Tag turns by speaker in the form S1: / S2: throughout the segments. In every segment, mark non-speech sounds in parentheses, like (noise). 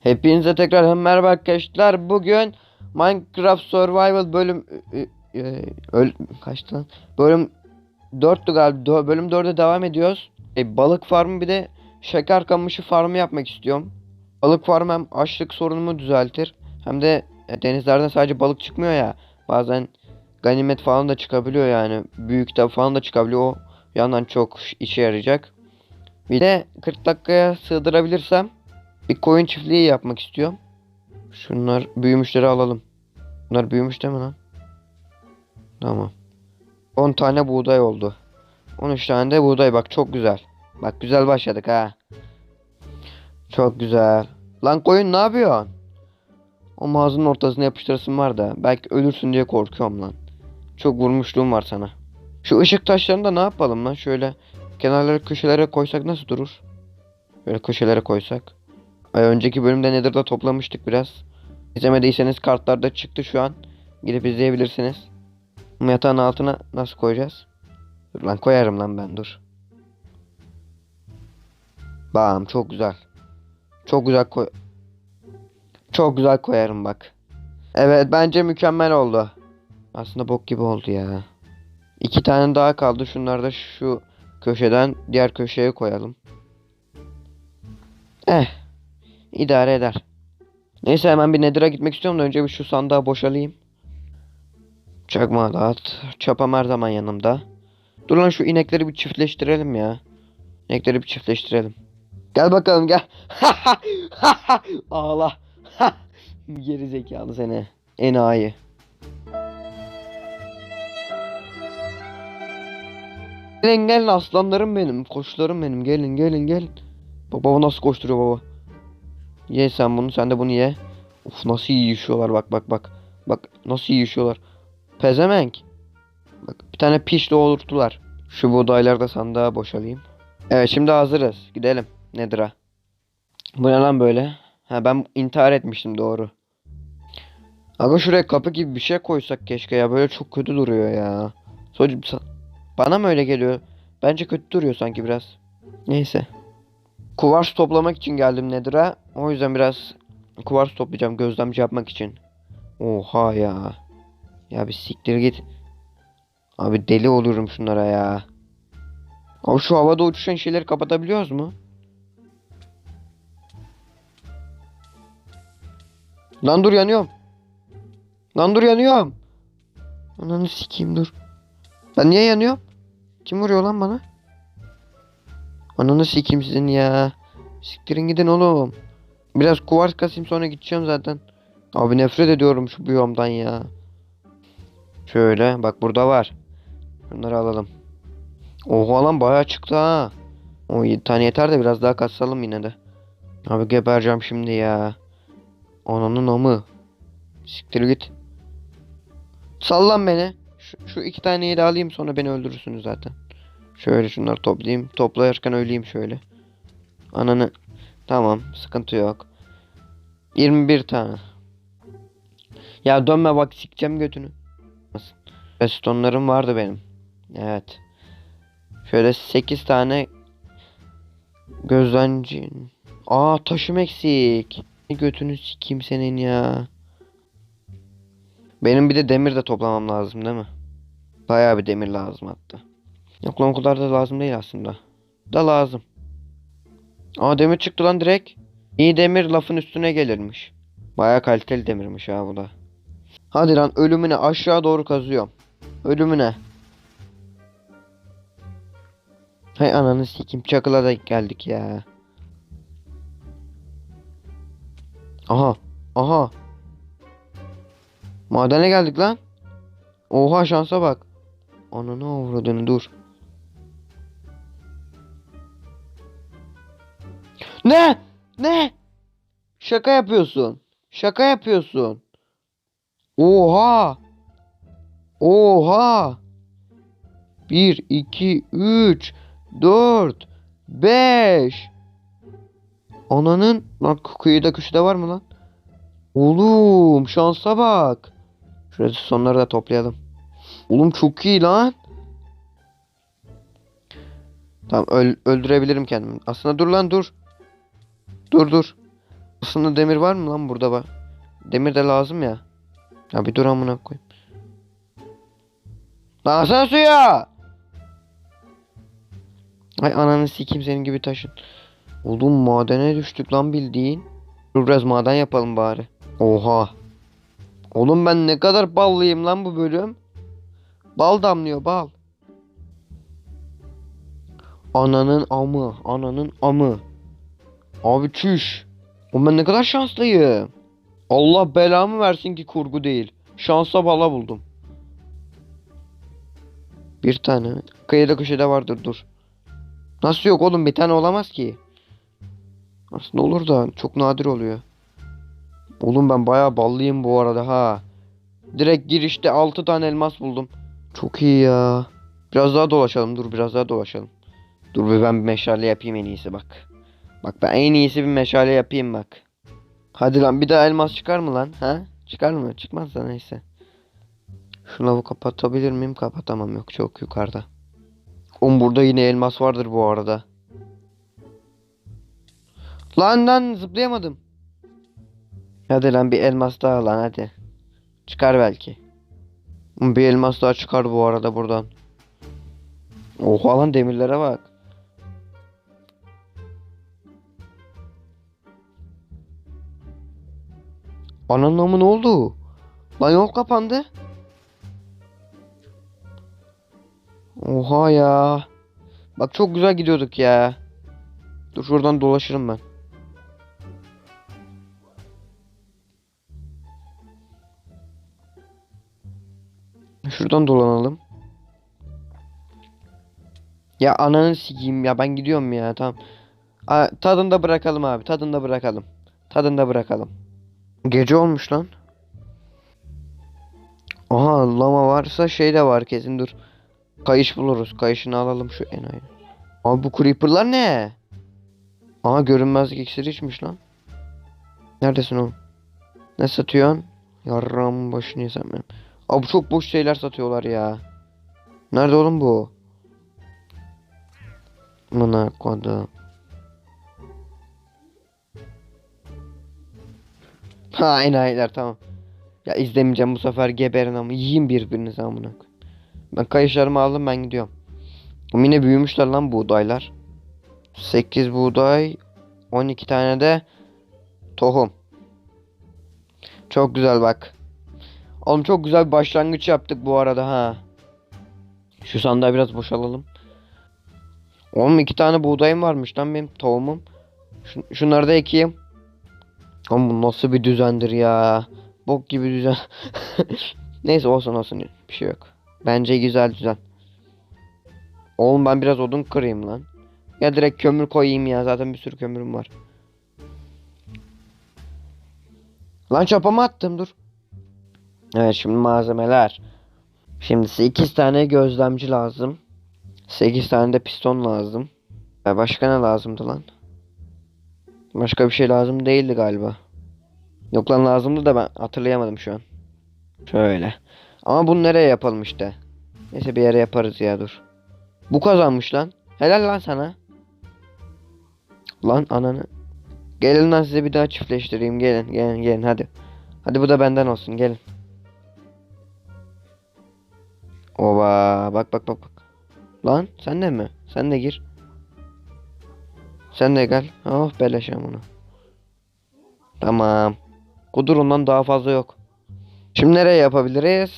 S1: Hepinize tekrar merhaba arkadaşlar. Bugün Minecraft Survival bölüm e, e, kaçtı lan? Bölüm 4'tü galiba. Bölüm 4'e devam ediyoruz. E, balık farmı bir de şeker kamışı farmı yapmak istiyorum. Balık farmı hem açlık sorunumu düzeltir. Hem de e, denizlerden sadece balık çıkmıyor ya. Bazen ganimet falan da çıkabiliyor yani. Büyük de falan da çıkabiliyor. O yandan çok işe yarayacak. Bir de 40 dakikaya sığdırabilirsem bir koyun çiftliği yapmak istiyorum. Şunlar büyümüşleri alalım. Bunlar büyümüş değil mi lan? Tamam. 10 tane buğday oldu. 13 tane de buğday bak çok güzel. Bak güzel başladık ha. Çok güzel. Lan koyun ne yapıyorsun? O mağazanın ortasına yapıştırasın var da belki ölürsün diye korkuyorum lan. Çok vurmuşluğum var sana. Şu ışık taşlarını da ne yapalım lan? Şöyle kenarları köşelere koysak nasıl durur? Böyle köşelere koysak. Önceki bölümde Nether'da toplamıştık biraz. İzlemediyseniz kartlarda çıktı şu an. Gidip izleyebilirsiniz. Ama yatağın altına nasıl koyacağız? Dur lan koyarım lan ben dur. Bam çok güzel. Çok güzel koy. Çok güzel koyarım bak. Evet bence mükemmel oldu. Aslında bok gibi oldu ya. İki tane daha kaldı. Şunları da şu köşeden diğer köşeye koyalım. Eh. İdare eder. Neyse hemen bir Nether'a gitmek istiyorum da önce bir şu sandığı boşalayım. Çakma dağıt. Çapam her zaman yanımda. Dur lan şu inekleri bir çiftleştirelim ya. İnekleri bir çiftleştirelim. Gel bakalım gel. (laughs) Ağla. (laughs) Geri zekalı seni. Enayi. Gelin gelin aslanlarım benim. Koçlarım benim. Gelin gelin gelin. Baba nasıl koşturuyor baba. Ye sen bunu sen de bunu ye. Uf nasıl yiyişiyorlar bak bak bak. Bak nasıl yiyişiyorlar. Pezemenk. Bak bir tane piş doğurttular. Şu buğdayları da sandığa boşalayayım. Evet şimdi hazırız. Gidelim. Nedir ha? Bu ne lan böyle? Ha ben intihar etmiştim doğru. Aga şuraya kapı gibi bir şey koysak keşke ya. Böyle çok kötü duruyor ya. Sonuç bana mı öyle geliyor? Bence kötü duruyor sanki biraz. Neyse. Kuvars toplamak için geldim Nether'a. O yüzden biraz kuvars toplayacağım gözlemci yapmak için. Oha ya. Ya bir siktir git. Abi deli oluyorum şunlara ya. Abi şu havada uçuşan şeyleri kapatabiliyoruz mu? Lan dur yanıyorum. Lan dur yanıyorum. Ananı sikeyim dur. Ben niye yanıyorum? Kim vuruyor lan bana? Ananı sikeyim sizin ya. Siktirin gidin oğlum. Biraz kuvars kasayım sonra gideceğim zaten. Abi nefret ediyorum şu biyomdan ya. Şöyle bak burada var. Bunları alalım. Oha lan bayağı çıktı ha. O 7 tane yeter de biraz daha kasalım yine de. Abi gebereceğim şimdi ya. Ananın amı. Siktir git. Sallan beni. Şu, şu iki taneyi de alayım sonra beni öldürürsünüz zaten. Şöyle şunları toplayayım. Toplayarken öleyim şöyle. Ananı. Tamam sıkıntı yok. 21 tane. Ya dönme bak sikeceğim götünü. Restonlarım vardı benim. Evet. Şöyle 8 tane gözlemci. Aa taşım eksik. Götünü sikeyim senin ya. Benim bir de demir de toplamam lazım değil mi? Bayağı bir demir lazım hatta. Yok lan o kadar da lazım değil aslında. Da lazım. Aa demir çıktı lan direkt. İyi demir lafın üstüne gelirmiş. Bayağı kaliteli demirmiş ha bu da. Hadi lan ölümüne aşağı doğru kazıyorum. Ölümüne. Hay ananı sikim çakıla da geldik ya. Aha. Aha. Madene geldik lan. Oha şansa bak. Ananı avradını dur. Ne? Ne? Şaka yapıyorsun. Şaka yapıyorsun. Oha. Oha. 1, 2, 3, 4, 5. Ananın lan kıyıda köşede var mı lan? Oğlum şansa bak. Şurada sonları da toplayalım. Oğlum çok iyi lan. Tamam öl öldürebilirim kendimi. Aslında dur lan dur. Dur dur. Aslında demir var mı lan burada bak. Demir de lazım ya. Ya bir dur amına koyayım. Lan alsana suya. Ay ananı sikeyim senin gibi taşın. Oğlum madene düştük lan bildiğin. Dur biraz maden yapalım bari. Oha. Oğlum ben ne kadar ballıyım lan bu bölüm. Bal damlıyor bal. Ananın amı. Ananın amı. Abi çüş. Oğlum ben ne kadar şanslıyım. Allah belamı versin ki kurgu değil. Şansa bala buldum. Bir tane. Kıyıda köşede vardır dur. Nasıl yok oğlum bir tane olamaz ki. Aslında olur da çok nadir oluyor. Oğlum ben bayağı ballıyım bu arada ha. Direkt girişte 6 tane elmas buldum. Çok iyi ya. Biraz daha dolaşalım dur biraz daha dolaşalım. Dur bir ben bir meşale yapayım en iyisi bak. Bak ben en iyisi bir meşale yapayım bak. Hadi lan bir daha elmas çıkar mı lan ha? Çıkar mı? Çıkmaz da neyse. Şu lavu kapatabilir miyim? Kapatamam yok çok yukarıda. Oğlum burada yine elmas vardır bu arada. Lan lan zıplayamadım. Hadi lan bir elmas daha lan hadi. Çıkar belki. Bir elmas daha çıkar bu arada buradan. Oha lan demirlere bak. Ananın amı ne oldu? Lan yol kapandı. Oha ya. Bak çok güzel gidiyorduk ya. Dur şuradan dolaşırım ben. Şuradan dolanalım. Ya ananı sikeyim ya ben gidiyorum ya tamam. Aa, tadında bırakalım abi tadında bırakalım. Tadında bırakalım. Gece olmuş lan. Aha lama varsa şey de var kesin dur. Kayış buluruz. Kayışını alalım şu enayi. Abi bu creeper'lar ne? Aha görünmezlik iksiri içmiş lan. Neredesin oğlum? Ne satıyorsun? Yarram başını yesem benim. Abi çok boş şeyler satıyorlar ya. Nerede oğlum bu? Mına kodu. Ha enayiler tamam. Ya izlemeyeceğim bu sefer geberin ama yiyin birbirinizi amına. Ben kayışlarımı aldım ben gidiyorum. Yine büyümüşler lan buğdaylar. 8 buğday 12 tane de tohum. Çok güzel bak. Oğlum çok güzel bir başlangıç yaptık bu arada ha. Şu sandığı biraz boşalalım. Oğlum iki tane buğdayım varmış lan benim tohumum. Şun- şunları da ekeyim. Oğlum bu nasıl bir düzendir ya. Bok gibi düzen. (laughs) Neyse olsun olsun bir şey yok. Bence güzel düzen. Oğlum ben biraz odun kırayım lan. Ya direkt kömür koyayım ya zaten bir sürü kömürüm var. Lan çapama attım dur. Evet şimdi malzemeler. Şimdi 8 tane gözlemci lazım. 8 tane de piston lazım. Ya başka ne lazımdı lan? Başka bir şey lazım değildi galiba. Yok lan lazımdı da ben hatırlayamadım şu an. Şöyle. Ama bunu nereye yapalım işte. Neyse bir yere yaparız ya dur. Bu kazanmış lan. Helal lan sana. Lan ananı. Gelin lan size bir daha çiftleştireyim. Gelin gelin gelin hadi. Hadi bu da benden olsun gelin. Oba bak bak bak bak. Lan sen de mi? Sen de gir. Sen de gel. Oh beleşem bunu. Tamam. Kudurundan daha fazla yok. Şimdi nereye yapabiliriz?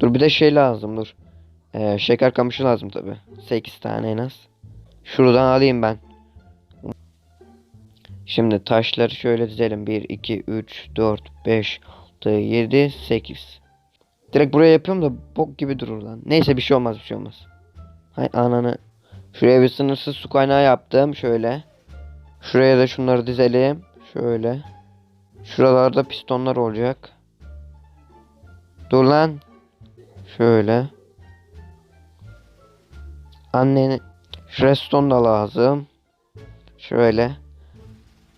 S1: Dur bir de şey lazım dur. Ee, şeker kamışı lazım tabi. 8 tane en az. Şuradan alayım ben. Şimdi taşları şöyle dizelim. 1, 2, 3, 4, 5, 6, 7, 8. Direkt buraya yapıyorum da bok gibi durur lan. Neyse bir şey olmaz bir şey olmaz. Hay ananı. Şuraya bir sınırsız su kaynağı yaptım. Şöyle. Şuraya da şunları dizelim. Şöyle. Şuralarda pistonlar olacak. Dur lan. Şöyle. Anneni. Reston da lazım. Şöyle.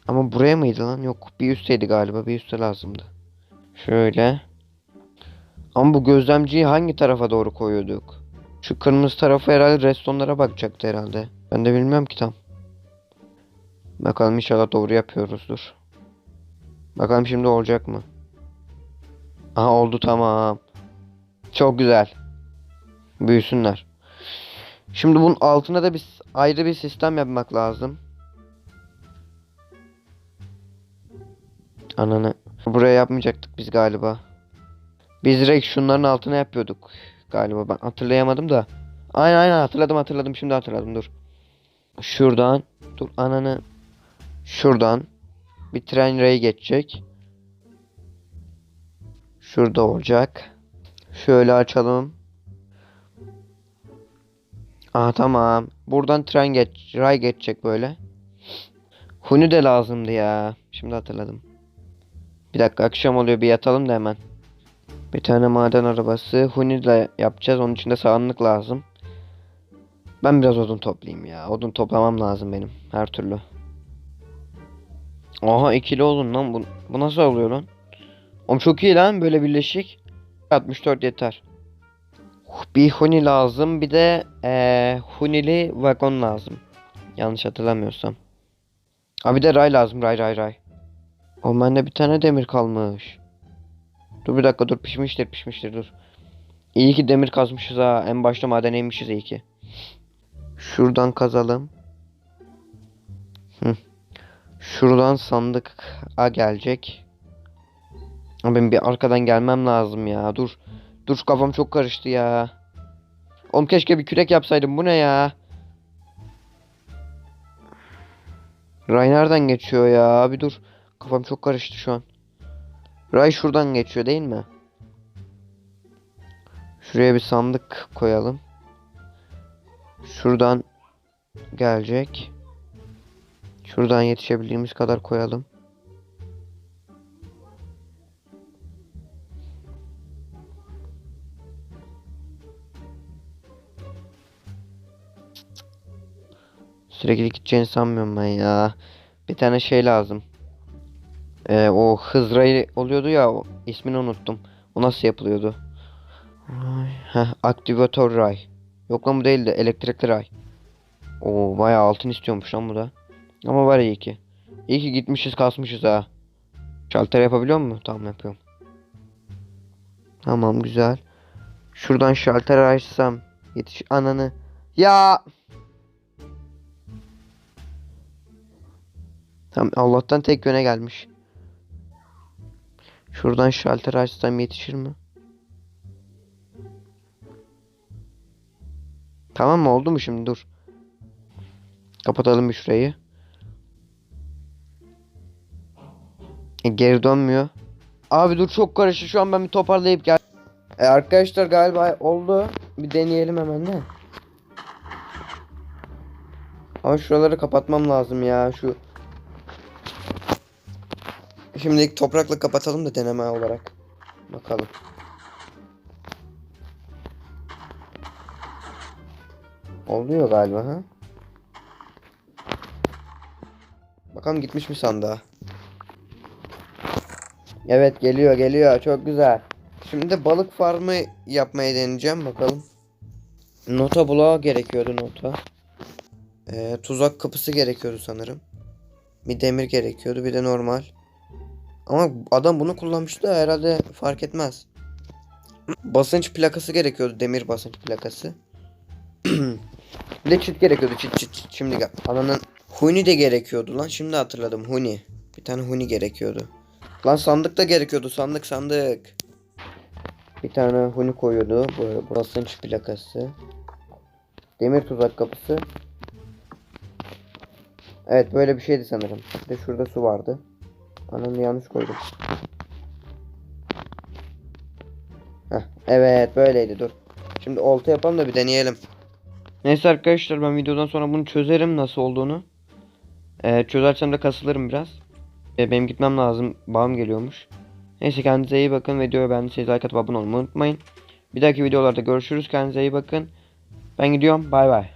S1: Ama buraya mıydı lan? Yok bir üstteydi galiba. Bir üstte lazımdı. Şöyle. Ama bu gözlemciyi hangi tarafa doğru koyuyorduk? Şu kırmızı tarafı herhalde restonlara bakacaktı herhalde. Ben de bilmiyorum ki tam. Bakalım inşallah doğru yapıyoruzdur. Bakalım şimdi olacak mı? Aha oldu tamam. Çok güzel. Büyüsünler. Şimdi bunun altına da bir ayrı bir sistem yapmak lazım. Ananı. Buraya yapmayacaktık biz galiba. Biz direkt şunların altına yapıyorduk galiba. Ben hatırlayamadım da. Aynen aynen hatırladım hatırladım şimdi hatırladım dur. Şuradan dur ananı şuradan bir tren rayı geçecek. Şurada olacak. Şöyle açalım. Aa tamam. Buradan tren geç, ray geçecek böyle. Huni de lazımdı ya. Şimdi hatırladım. Bir dakika akşam oluyor bir yatalım da hemen. Bir tane maden arabası. Huni ile yapacağız. Onun için de sağanlık lazım. Ben biraz odun toplayayım ya. Odun toplamam lazım benim. Her türlü. Aha ikili olun lan. Bu, bu nasıl oluyor lan? Oğlum çok iyi lan böyle birleşik. 64 yeter. Bir huni lazım. Bir de eee hunili vagon lazım. Yanlış hatırlamıyorsam. Ha bir de ray lazım. Ray ray ray. Oğlum bende bir tane demir kalmış. Dur bir dakika dur pişmiştir pişmiştir dur. İyi ki demir kazmışız ha. En başta madene inmişiz iyi ki. Şuradan kazalım. Hı. Şuradan sandık a gelecek. Benim bir arkadan gelmem lazım ya. Dur. Dur kafam çok karıştı ya. Oğlum keşke bir kürek yapsaydım. Bu ne ya? Ray nereden geçiyor ya? Abi dur. Kafam çok karıştı şu an. Ray şuradan geçiyor değil mi? Şuraya bir sandık koyalım. Şuradan gelecek. Şuradan yetişebildiğimiz kadar koyalım. Sürekli gideceğini sanmıyorum ben ya. Bir tane şey lazım. Ee, o hız rayı oluyordu ya. İsmini unuttum. O nasıl yapılıyordu? Heh, aktivatör ray. Yok lan bu değildi. Elektrikli ray. Oo bayağı altın istiyormuş lan bu da. Ama var iyi ki. İyi ki gitmişiz kasmışız ha. Şalter yapabiliyor mu? Tamam yapıyorum. Tamam güzel. Şuradan şalter açsam. Yetiş ananı. Ya. Tamam Allah'tan tek yöne gelmiş. Şuradan şalter açsam yetişir mi? Tamam mı oldu mu şimdi dur. Kapatalım bir şurayı. E, geri dönmüyor. Abi dur çok karıştı şu an ben bir toparlayıp gel. E, arkadaşlar galiba oldu. Bir deneyelim hemen de. Ama şuraları kapatmam lazım ya şu. Şimdilik toprakla kapatalım da deneme olarak. Bakalım. Oluyor galiba ha. Bakalım gitmiş mi sandığa? Evet geliyor geliyor çok güzel. Şimdi de balık farmı yapmayı deneyeceğim bakalım. Nota bloğu gerekiyordu nota. Ee, tuzak kapısı gerekiyordu sanırım. Bir demir gerekiyordu bir de normal. Ama adam bunu kullanmıştı herhalde fark etmez. Basınç plakası gerekiyordu demir basınç plakası. (clears throat) bir de çit gerekiyordu çit çit çit. Şimdi gel. Ananın huni de gerekiyordu lan şimdi hatırladım huni. Bir tane huni gerekiyordu. Lan sandık da gerekiyordu sandık sandık. Bir tane huni koyuyordu. Bu basınç plakası. Demir tuzak kapısı. Evet böyle bir şeydi sanırım. Bir de şurada su vardı. Anamı yanlış koydum. Heh, evet böyleydi dur. Şimdi olta yapalım da bir deneyelim. Neyse arkadaşlar ben videodan sonra bunu çözerim nasıl olduğunu. Ee, çözersem de kasılırım biraz. Ee, benim gitmem lazım. Bağım geliyormuş. Neyse kendinize iyi bakın. Videoyu beğendiyseniz like atıp abone olmayı unutmayın. Bir dahaki videolarda görüşürüz. Kendinize iyi bakın. Ben gidiyorum. Bay bay.